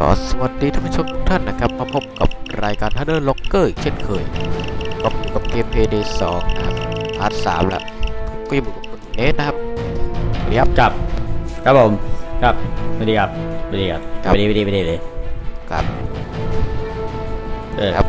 ก็สวัสดีท่านผู้ชมทุกท่านนะครับ มาพบกับรายการ h ั r เดอร์ล็อกเกอร์อีกเช่นเคยกับกับเกมเพย์เดย์สองนะครับพาร์ทสามแล้วก็ยังอยู่กับคุณเนทนะครับเรียบครับ ครับผมครับสวัสดีครับสวัสดีครับครับสวัสดีสวัสดีสวัสดีเลยกับเออครับ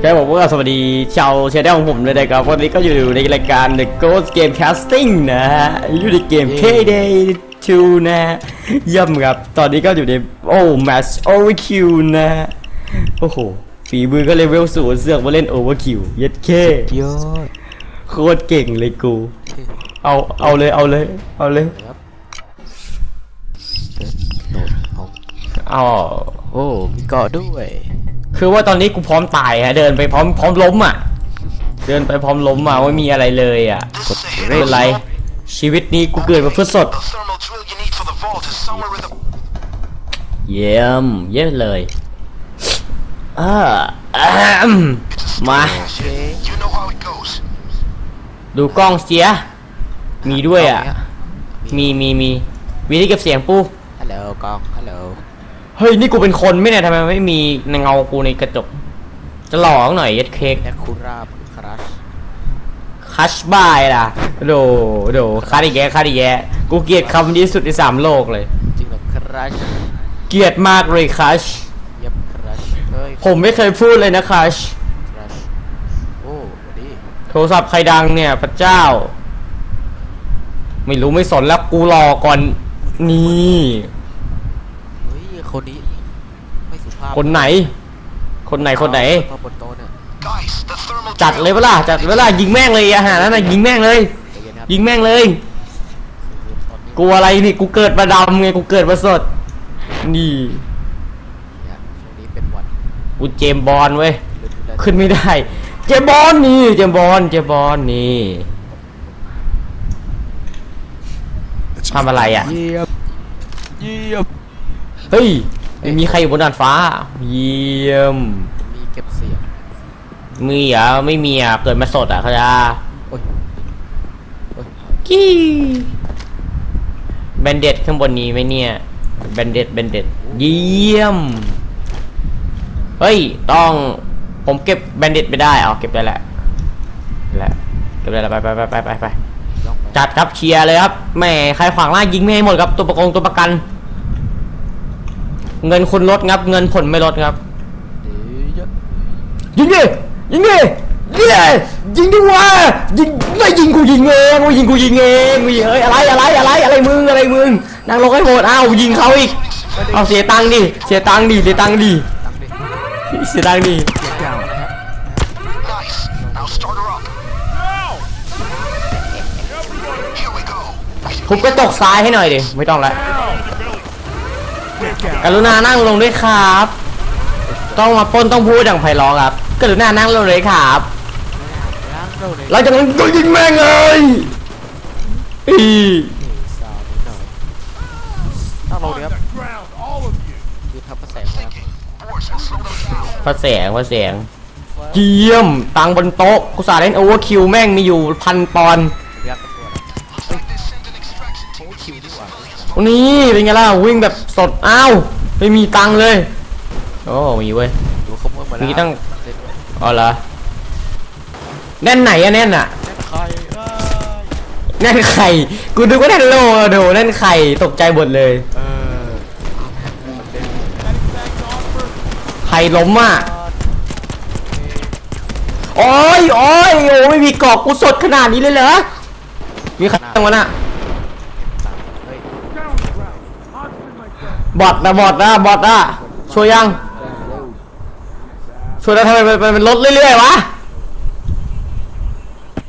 แค่บอกว่าสวัสดีชาวเชนแนลของผมเลยนะครับวันนี้ก็อยู่ในรายการ The Ghost Game Casting นะฮะอยู่ในเกม Payday 2นะฮะเย่ำครับ ตอนนี้ก็อยู่ในโอ้ Match Overkill นะฮะโอ้โหฝีมือก็เลเวลสูงเสือกมาเล่น Overkill เย็ดเคยอดโคตรเก่งเลยกู เอาเอาเลยเอาเลยเอาเลยครับโดดเอาเอาโอ้มีเกาะด้วย คือว่าตอนนี้กูพร้อมตายฮะเดินไปพร้อมพร้อมล้มอะ เดินไปพร้อมล้มอะไม่มีอะไรเลยอะกดไม่เร่งเป็นไร ชีวิตนี้กูเกิดมาเพื่อสด The thermal drill you need for the vault is somewhere in the เยี่ยม เยี่ยมเลยอ่าอ่ามมาโอเค You know how it goes. ดูกล้องเสีย มีด้วยอะ มีมีมีวิธีเก็บเสียงปูฮัลโหลกล้อง ฮัลโหล เฮ้ย นี่กูเป็นคนไหมเนี่ยทำไมไม่มีเงากูในกระจก จะหลอกหน่อยยัดเค้กแนคคูราบครัช คัชบายล่ะโดโดคาดิแยะคาดิแยะกูเกลียดคำนี้สุดในสามโลกเลย จริงเหรอครัชเกลียดมากเลยคัชเยับครัชเฮ้ยผมไม่เคยพูดเลยนะคัชครัชโอ้สวัสดีโทรศัพท์ใครดังเนี่ยพระเจ้า ไม่รู้ไม่สนแล้วกูรอก่อนนี่เฮ้ยคนนี้ไม่สุภาพคนไหน คนไหนคนไหนมาบนโต๊ะเนี่ย Guys, the thermal จัดเลยเปะล่าจัดเวลายิงแม่งเลยอาหารนั่นน่ะยิงแม่งเลยใจเย็นครับยิงแม่งเลยตอนนี้กูอะไรนี่กูเกิดมาดำไงกูเกิดมาสด นี่เนี่ยช่วงนี้เป็นหวัดกูเจมส์บอลเว้ยฤดูแล้ขึ้นไม่ได้ เจมส์บอลนี่ เจมส์บอลเจมส์บอลนี่ทำอะไรอะ เยี่ยมเยี่ยม เฮ้ยไม่มีใครอยู่บนดาดฟ้า เยี่ยมมีเก็บเสียง มีเหรอะไม่มีอะเกิดมาสดอะเขาจะโอ้ยโอ้ยกี้แบนเด็ดข้างบนนี้ไหมเนี่ยแบนเด็ดแบนเด็ดเยี่ยม เฮ้ย ต้องผมเก็บแบนเด็ดไม่ได้เอาเก็บได้แล้วแล้วเก็บได้แล้วไปไปไปไปไปไปลองไปจัดครับเคลียร์เลยครับแหมใครขวางหน้ายิงไม่ให้หมดครับตัวประกงตัวประกัน เงินคุณลดครับ เงินผลไม่ลดครับเดี๋ยวยิงดิ ยิงดิยิงดิยิงดิวะยิงไม่ยิงกูยิงเองไม่ยิงกูยิงเองกูยิงเอ้ยอะไรอะไรอะไรอะไรมึงอะไรมึงนั่งลงให้หมดอ้าวยิงเขาอีกเอาเสียตังค์ดิเสียตังค์ดิเสียตังค์ดิตั้งดิเสียตังค์ดิ Nice. Now start her up. Here we go. ทุบกระจกซ้ายให้หน่อยดิไม่ต้องละกรุณานั่งลงด้วยครับ ต้องมาปล้นต้องพูดอย่างไพเราะครับกรุณานั่งลงเลยครับ ล้างเราเลยหลังจากนั้นก็ยิงแม่งเลยอีสาวนิดหน่อยตั้งเราเลยครับยืนทับกระแสนะครับ Boards and slow them down. พระแสงพระแสงเยี่ยมตังบนโต๊ะกูสาเล่นโอเวอร์คิวแม่งมีอยู่พันปอนด์เรียกตัว Looks like they sent an extraction โอ้ team. คิวดีกว่านี่เป็นไงล่ะวิ่งแบบสดอ้าวไม่มีตังค์เลย โอ้มีเว้ยดูขโมยมาแล้วมีตั้งเล่นด้วยอ๋อเหรอแน่นไหนอะแน่นอะใครเอ้ยแน่นไข่กูนึกว่าแน่นโลโดแน่นไข่ตกใจหมดเลยเออมันเล่นไข่ล้มอะโอ้ยโอ้ยโอ้ไม่มีกรอกกูสดขนาดนี้เลยเหรอมีใครบ้างวะน่ะเฮ้ยบอทนะบอทนะบอทนะช่วยยัง ช่วยแล้วทำไมมันมันมันลดเรื่อยๆวะ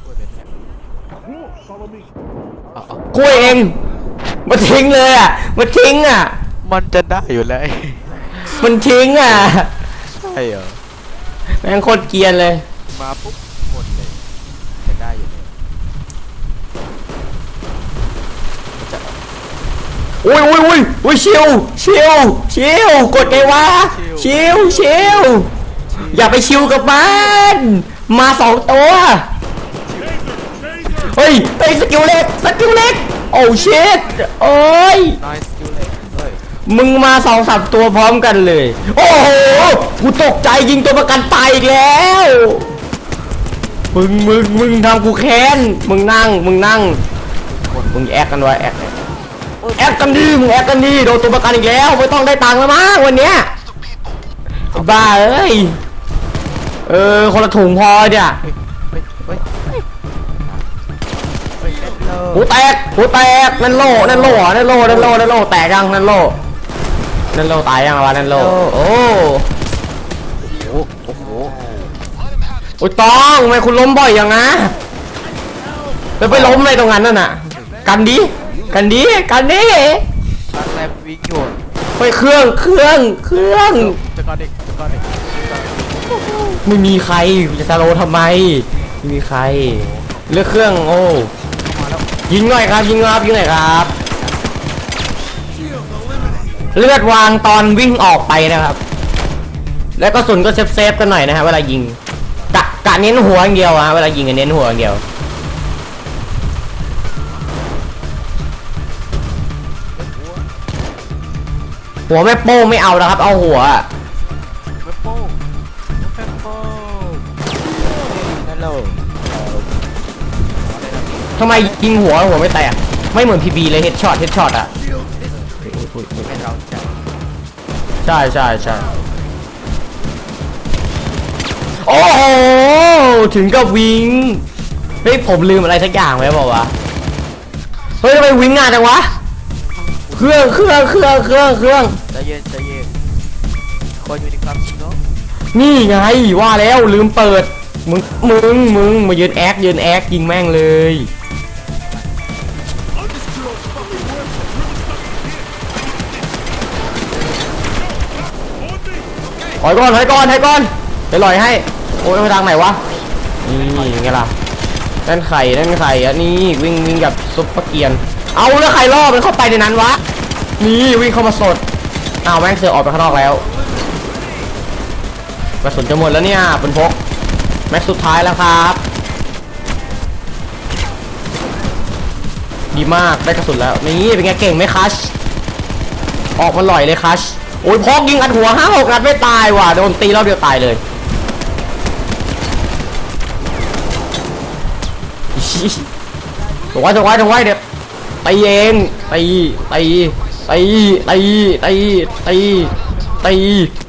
ช่วยเป็นแฮปเอาเอากล้วยเองมาทิ้งเลยอะมาทิ้งอะ มันจะได้อยู่แล้วมันทิ้งอะใช่เหรอแม่งโคตรเกรียนเลย มาปุ๊บหมดเลยจะได้อยู่เลยอุ้ยอุ้ยอุ้ยอุ้ยชิวชิวชิวกดไงวะชิวชิว อย่าไปชิวกับมันมาสองตัวเฮ้ยเฮ้สกิลเล็กสกิลเล็กโอ้ชิตโอ้ยน้อยสกิลเฮ้ยมึงมาสองสามตัวพร้อมกันเลย โอ้โหกูตกใจยิงตัวประกันตายอีกแล้วมึงมึงมึงทำกูแค้นมึงนั่งมึงนั่งมึงแอคกันไว้แอคแอคกันดีมึงแอคกันดีโดนตัวประกันอีกแล้วไม่ต้องได้ตังค์แล้วมั้งวันเนี้ยบ้าเอ้ย เออ คนละถุงพอเนี่ยเฮ้ยเฮ้ยเฮ้ยเฮ้ยเฮ้ยเล่นเลยหูแตกหูแตกนั่นโล่นั่นโล่เหรอนั่นโล่นั่นโล่นั่นโล่แตกยังนั่นโล่นั่นโล่ตายยังวะนั่นโล่โอ้โอ้โอ้โหโอ้ยต้องทำไมคุณล้มบ่อยอย่างนะแล้วไปล้มอะไรตรงนั้นน่ะ กันดิ กันดิ กันดิตอนแรกวิ่งอยู่ไปเครื่อง เครื่อง เครื่องตะกอนเด็กตะกอนเด็ก ไม่มีใครจะสโลว์ทำไมไม่มีใคร เลือกเครื่องโอ้ยิงหน่อยครับยิงหน่อยครับยิงหน่อยครับ เลือดวางตอนวิ่งออกไปนะครับ แล้วก็สุนก็เซฟเซฟกันหน่อยนะฮะเวลายิงกะกะเน้นหัวอย่างเดียวอะเวลายิงอะเน้นหัวอย่างเดียวหัวแม่โป้ไม่เอาแล้วครับ เอาหัว ทำไมยิงหัวหัวไม่แตกไม่เหมือนพีบีเลยเฮดช็อตเฮดช็อตอะให้เราจับใช่ใช่ใช่โอ้โหถึงกับวิงเฮ้ยผมลืมอะไรสักอย่างไว้บอกว่าวะเฮ้ยทำไมวิงงานจังวะเครื่องเครื่องเครื่องเครื่องเครื่องใจเย็นใจเย็นคนอยู่ในความจริงเนาะนี่ไงว่าแล้วลืมเปิดมึงมึงมึงมายืนแอคยืนแอคยิงแม่งเลย ถอยก่อนถอยก่อนถอยก่อนไปลอยให้ โอ้ยไปทางไหนวะ นี่ไงล่ะนั่นไข่นั่นไข่อันนี้วิ่งวิ่งแบบซุปเปอร์เกียน เอาแล้วใครล่อมันเข้าไปในนั้นวะ นี่วิ่งเข้ามาสดอ้าวแม่งเสือออกไปข้างนอกแล้วกระสุนจะหมดแล้วเนี่ยเป็นพกแม็กซ์สุดท้ายแล้วครับ ดีมากได้กระสุนแล้ว นี่เป็นไงเก่งไหมคัช ออกมาลอยเลยคัช โอ้ยพอกยิงอัดหัวห้าหกนัดไม่ตายว่ะโดนตีรอบเดียวตายเลยถูกไว้ถูกไว้ถูกไว้เดี๋ยวตีเองตีตีตีตีตีตีตี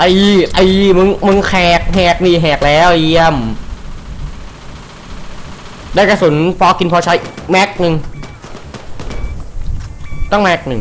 ตีตีมึงมึงแขกแหกนี่แหกแล้วเยี่ยม ได้กระสุนพอกินพอใช้แม็กหนึ่งต้องแม็กหนึ่ง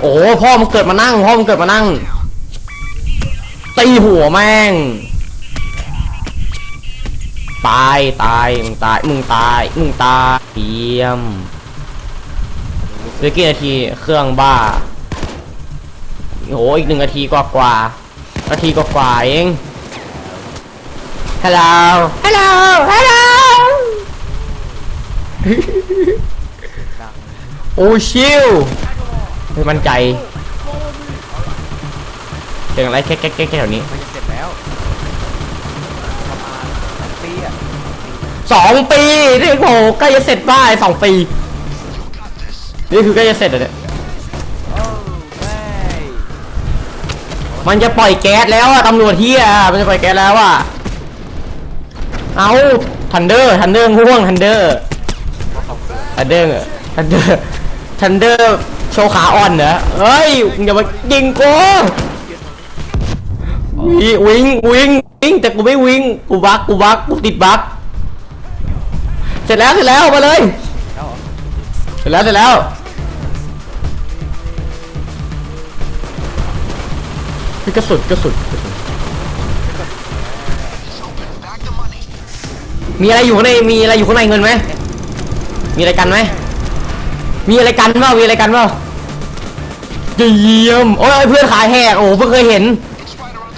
โอ้โหพ่อมึงเกิดมานั่งพ่อมึงเกิดมานั่ง ตีหัวแม่ง ตายตายมึงตายมึงตายมึงตายเยี่ยมเหลือกี่นาทีเครื่องบ้าโอ้โหอีกหนึ่งนาทีกว่ากว่านาทีกว่ากว่าเองฮัลโหลฮัลโหลฮัลโหลดังโอ้ชิว ไม่มั่นใจเสียงอะไรแค่แค่แค่แค่แถวนี้มันจะเสร็จแล้วประมาณสองปีอะสองปีนี่โหใกล้จะเสร็จบ้ายสองปีนี่คือใกล้จะเสร็จแล้วเนี่ยโอ้แม่มันจะปล่อยแก๊สแล้วอะตำรวจเฮียมันจะปล่อยแก๊สแล้วอะเอาทันเดอร์ทันเดอร์ง่วงทันเดอร์ทันเดอร์ทันเดอร์ทันเดอร์ โชว์ขาอ่อนเหรอเฮ้ยอย่ามายิงกูวิวิ่งวิ่งวิ่งแต่กูไม่วิ่งกูบักกูบักกูติดบักเสร็จแล้วเสร็จแล้วมาเลยเสร็จแล้วเสร็จแล้วพี่กระสุนกระสุนมีอะไรอยู่ข้างในมีอะไรอยู่ข้างในเงินไหมมีอะไรกันไหม มีอะไรกันเปล่ามีอะไรกันเปล่าเยี่ยมโอ้ยเพื่อนขาแหกโอ้เพิ่งเคยเห็น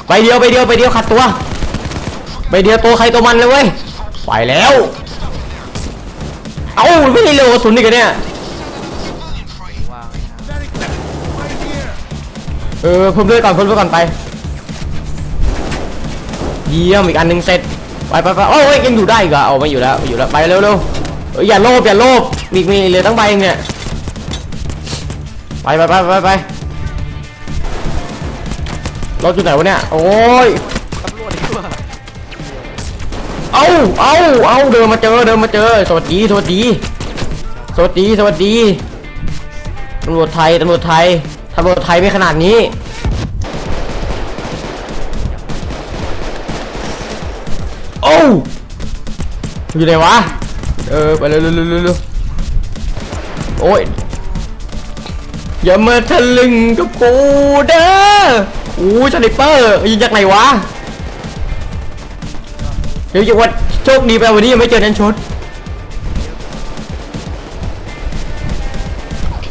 ไปเดียวไปเดียวไปเดียวขัดตัวไปเดียวตัวใครตัวมันเลยเว้ยไปแล้ว เอ้าไม่ได้เร็วกระสุนนี่กันเนี่ยเออเพิ่มเลือดก่อนเพิ่มเลือดก่อนไป เยี่ยมอีกอันหนึ่งเสร็จไปไปไปโอ้ยยังอยู่ได้อีกเหรอเอาไม่อยู่แล้วไม่อยู่แล้วไปเร็วเร็วอยอย่าโลภอย่าโลภมีมีเหลือตั้งใบเองเนี่ย ไปไปไปไปไปรถอยู่ไหนวะเนี่ย โอ้ยตำรวจดีกว่าเอาเอาเอาเดินมาเจอเดินมาเจอ สวัสดีสวัสดีสวัสดีสวัสดีตำรวจไทยตำรวจไทยตำรวจไทยไม่ขนาดนี้โอ้อยู่ไหนวะเออไปเร็วเร็วเร็วเร็วเร็วโอ้ย อย่ามาทะลึงกับกูเด้ออู้สไนเปอร์ยิงจากไหนวะ เดี๋ยวจะว่าโชคดีไปวันนี้ยังไม่เจอนันชด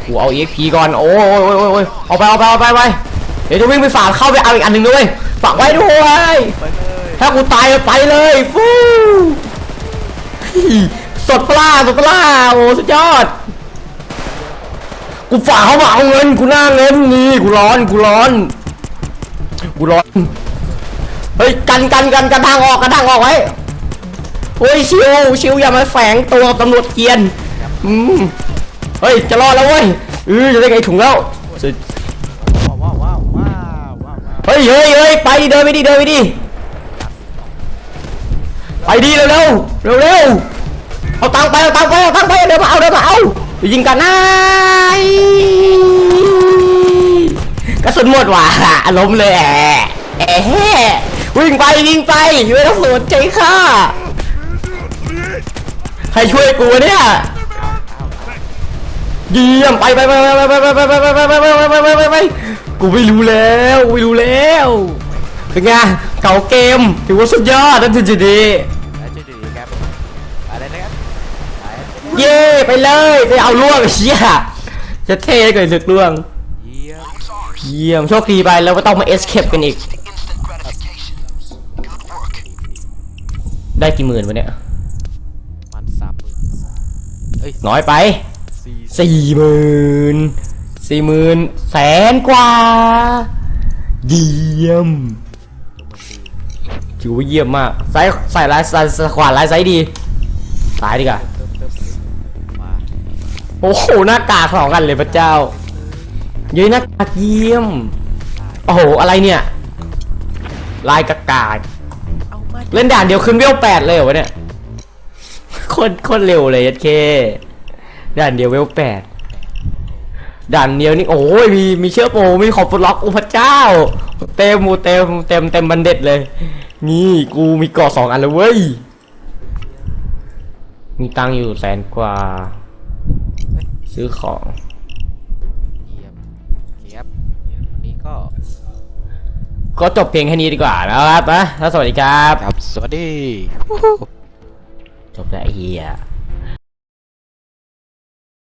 กูเอา EXP ก่อนโอ้ยโอ้ยโอ้ยโอ้ยเอาไปเอาไปเอาไปไปเดี๋ยวจะวิ่งไปฝากเข้าไปเอาอีกอันหนึ่งด้วยฝากไว้ด้วยไปเลยถ้ากูตายไปเลยฟูสดปลาสดปลาโอ้สุดยอด กูฝากเขามาเอาเงินกูหน้าเงินนี่กูร้อนกูร้อนกูร้อนเฮ้ยกันกันกันกระดังออกกระดังออกไว้โอ้ยชิวชิวอย่ามาแฝงตัวกับตำรวจเกียนอืมเฮ้ยจะรอดแล้วเว้ยเออจะได้ไงถุงแล้วเฮ้ยเฮ้ยเฮ้ยไปดิเดินไปดิเดินไปดิไปดิเร็วเร็วเร็วเร็วเอาตังไปเอาตังไปเอาตังไปเดินมาเอาเดินมาเอา เดี๋ยวยิงกันนะกระสุนหมดว่ะล้มเลยแอะแอะวิ่งไปวิ่งไปไม่ต้องสนใจข้าใครช่วยกูเนี่ยเยี่ยมไปไปไปไปไปไปไปไปไปไปไปไปไปไปไปไปกูไม่รู้แล้วกูไม่รู้แล้วเป็นไงเก่าเกมถือว่าสุดยอดนั่นถือจะดีแล้วจะดี เย่ไปเลยไปเอาล่วงเชี่ยจะเท่เกิดศึกล่วงเยี่ยมเยี่ยมโชคดีไปแล้วก็ต้องมาเอสเคปกันอีก Instant gratification. Good work. ได้กี่หมื่นวะเนี่ยมันสามหมื่นเอ้ยน้อยไปสี่สี่หมื่นสี่หมื่นแสนกว่า เยี่ยมถือว่าเยี่ยมมากใส่ใส่ลายใส่ขวานลายไซส์ดี ตายดีกว่าเติมเติมมา โอ้โหหน้ากากสองกันเลยพระเจ้าเย้ยหน้ากากเยี่ยม โอ้โหอะไรเนี่ย ลายกากาเอามาเล่นด่านเดียวขึ้นเวลแปดเลยเหรอวะเนี่ยโคตรโคตรเร็วเลยยัดเค ด่านเดียวเวลแปดด่านเดียวนี่โอ้ยมีมีเชือกโมมีขอบปลดล็อกอุพระเจ้า เต็มหมูเต็มเต็มเต็มบันเด็ดเลย นี่กูมีเกาะสองอันเลยเว้ยมีตังค์อยู่แสนกว่า ซื้อของเยี่ยมเยี่ยมวันนี้ก็ ก็จบเพียงแค่นี้ดีกว่านะครับนะแล้วสวัสดีครับ ครับ สวัสดี จบแล้วไอ้เฮีย